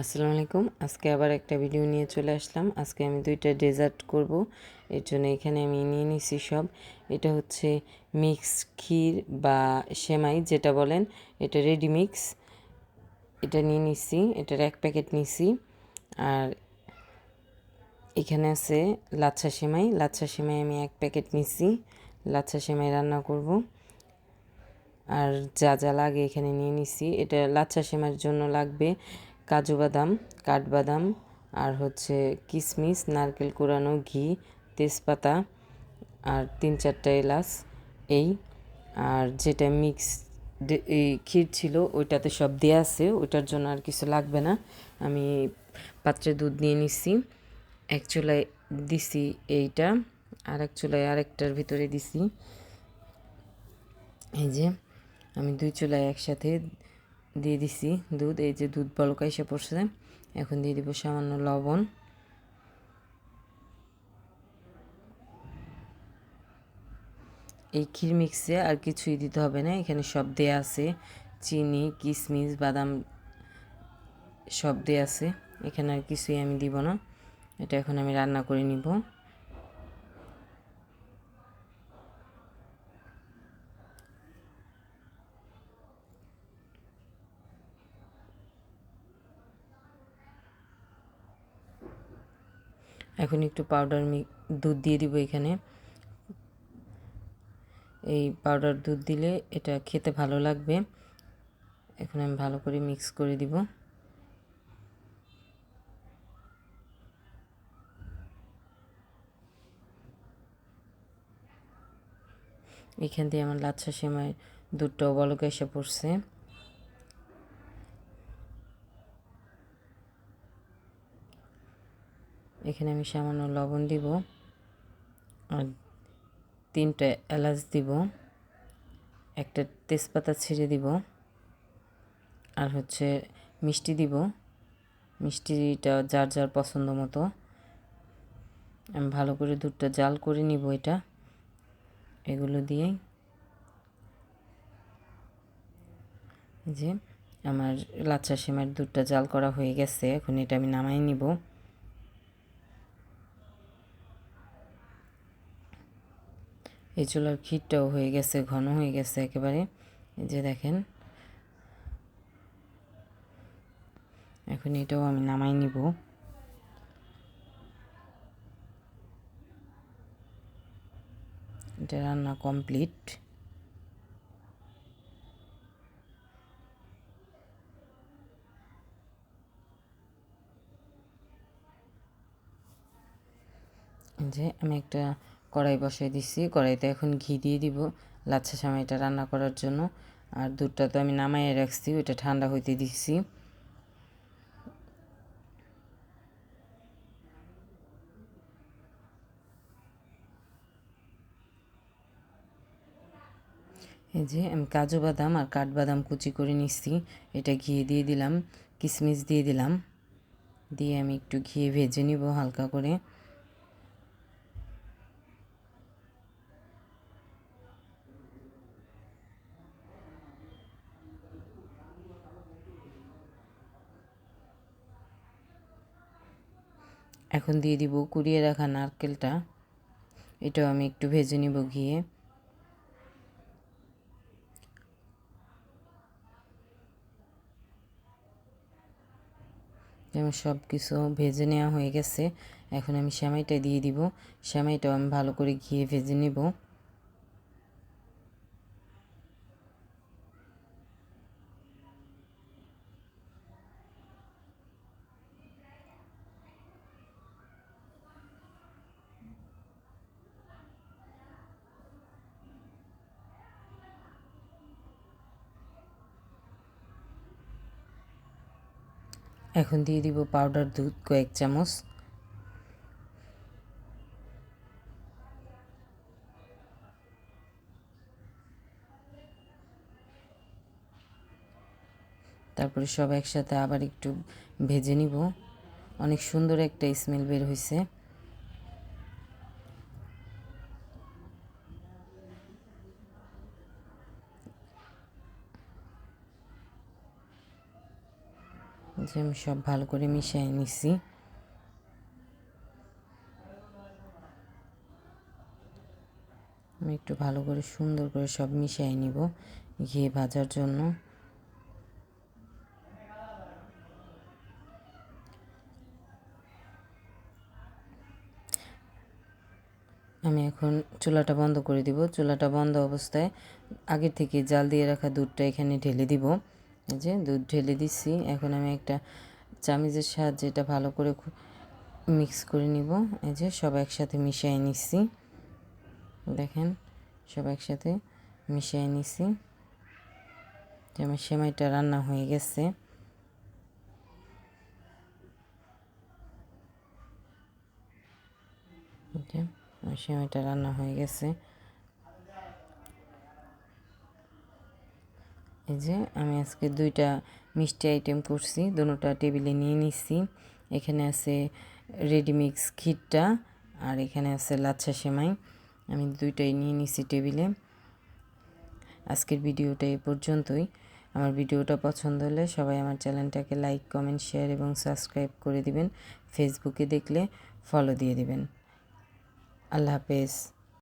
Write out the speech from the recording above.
আসসালামু আলাইকুম। আজকে আবার একটা ভিডিও নিয়ে চলে আসলাম। আজকে আমি দুইটা ডেজার্ট করব। এর জন্য এখানে আমি নিয়ে নিছি সব। এটা হচ্ছে মিক্স ক্ষীর বা সেমাই যেটা বলেন। এটা রেডি মিক্স এটা নিয়ে নিছি। এটার এক প্যাকেট নিছি। আর এখানে আছে লাচ্ছা সেমাই। লাচ্ছা সেমাই আমি এক প্যাকেট নিছি। লাচ্ছা সেমাই রান্না করব। আর যা যা লাগে এখানে নিয়ে নিছি। এটা লাচ্ছা সেমাইয়ের জন্য লাগবে কাজু বাদাম, কাঠবাদাম আর হচ্ছে কিশমিশ নারকেল কোরানো ঘি, তেজপাতা আর তিন চারটা এলাচ, এই আর যেটা মিক্স এই ক্ষীর ছিল ওইটাতে সব দেওয়া আছে, ওইটার জন্য আর কিছু লাগবে না। আমি পাত্রে দুধ নিয়ে নিছি, এক চুলায় দিছি এইটা আর এক চুলায় আরেকটার ভিতরে দিছি। এই যে আমি দুই চুলায় একসাথে দিয়ে দিছি দুধ, এই যে দুধ বলকা এসে পড়ছে। এখন দিয়ে দিব সামান্য লবণ। এই ক্ষীর মিক্সে আর কিছুই দিতে হবে না, এখানে সব দেয়া আছে। চিনি কিশমিশ বাদাম সব দেয়া আছে। এখানে আর কিছুই আমি দিব না। এটা এখন আমি রান্না করে নিব। এখন একটু পাউডার দুধ দিয়ে দিব এখানে। এই পাউডার দুধ দিলে এটা খেতে ভালো লাগবে। এখন আমি ভালো করে মিক্স করে দিব। এখান দিয়ে আমার লাচ্ছা সেমাই দুধটাও বলকে এসে পড়ছে। এখানে আমি সামান্য লবণ দিব আর তিনটা এলাচ দিব, একটা তেজপাতা ছিঁড়ে দিব আর হচ্ছে মিষ্টি দিব। মিষ্টিটা যার যার পছন্দ মতো। আমি ভালো করে দুধটা জাল করে নিব এটা। এগুলো দিয়ে যে আমার লাচ্ছা সেমার দুধটা জাল করা হয়ে গেছে, এখন এটা আমি নামাই নিব। এই চুলার ক্ষীরটাও হয়ে গেছে, ঘন হয়ে গেছে একেবারে। এই যে দেখেন। এখন এটাও আমি নামাই নিব। এটা রান্না কমপ্লিট। যে আমি একটা কড়াই বসাই দিচ্ছি কড়াইতে এখন ঘি দিয়ে দিব লাচ্ছা সামাইটা রান্না করার জন্য। আর দুধটা তো আমি নামাইয়ে রাখছি, ওইটা ঠান্ডা হইতে দিচ্ছি এই যে আমি কাজু বাদাম আর কাঠবাদাম কুচি করে নিচ্ছি এটা ঘিয়ে দিয়ে দিলাম কিশমিশ দিয়ে দিলাম। দিয়ে আমি একটু ঘিয়ে ভেজে নিব হালকা করে। এখন দিয়ে দিব, কুড়িয়ে রাখা নারকেলটা। এটাও আমি একটু ভেজে নিব ঘিয়ে। যেমন সব কিছু ভেজে নেওয়া হয়ে গেছে, এখন আমি সেমাইটা দিয়ে দিব। সেমাইটাও আমি ভালো করে ঘিয়ে ভেজে নেব। এখন দিয়ে দিব পাউডার দুধ, কয়েক চামচ। তারপরে সব একসাথে আবার একটু ভেজে নিব। অনেক সুন্দর একটা স্মেল বের হয়েছে যে আমি সব ভালো করে মিশিয়ে নিছি। আমি একটু ভালো করে সুন্দর করে সব মিশিয়ে নিব ঘি ভাজার জন্য। আমি এখন চুলাটা বন্ধ করে দিব। চুলাটা বন্ধ অবস্থায় আগে থেকে জাল দিয়ে রাখা দুধটা এখানে ঢেলে দিব। এই যে দুধ ঢেলে দিচ্ছি এখন আমি একটা চামিচের সাহায্যে এটা ভালো করে মিক্স করে নিব। এই যে সব একসাথে মিশিয়ে নিচ্ছি দেখেন, সব একসাথে মিশিয়ে নিছি। আমার সেমাইটা রান্না হয়ে গেছে। সেমাইটা রান্না হয়ে গেছে। এই যে আমি আজকে দুইটা মিষ্টি আইটেম করছি দুটোটা টেবিলে নিয়ে নিচ্ছি এখানে আছে রেডিমিক্স ক্ষীরটা আর এখানে আছে লাচ্ছা সেমাই। আমি দুইটাই নিয়ে নিছি টেবিলে। আজকের ভিডিওটা এই পর্যন্তই। আমার ভিডিওটা পছন্দ হলে সবাই আমার চ্যানেলটাকে লাইক, কমেন্ট, শেয়ার এবং সাবস্ক্রাইব করে দিবেন। ফেসবুকে দেখলে ফলো দিয়ে দিবেন। আল্লাহ হাফেজ।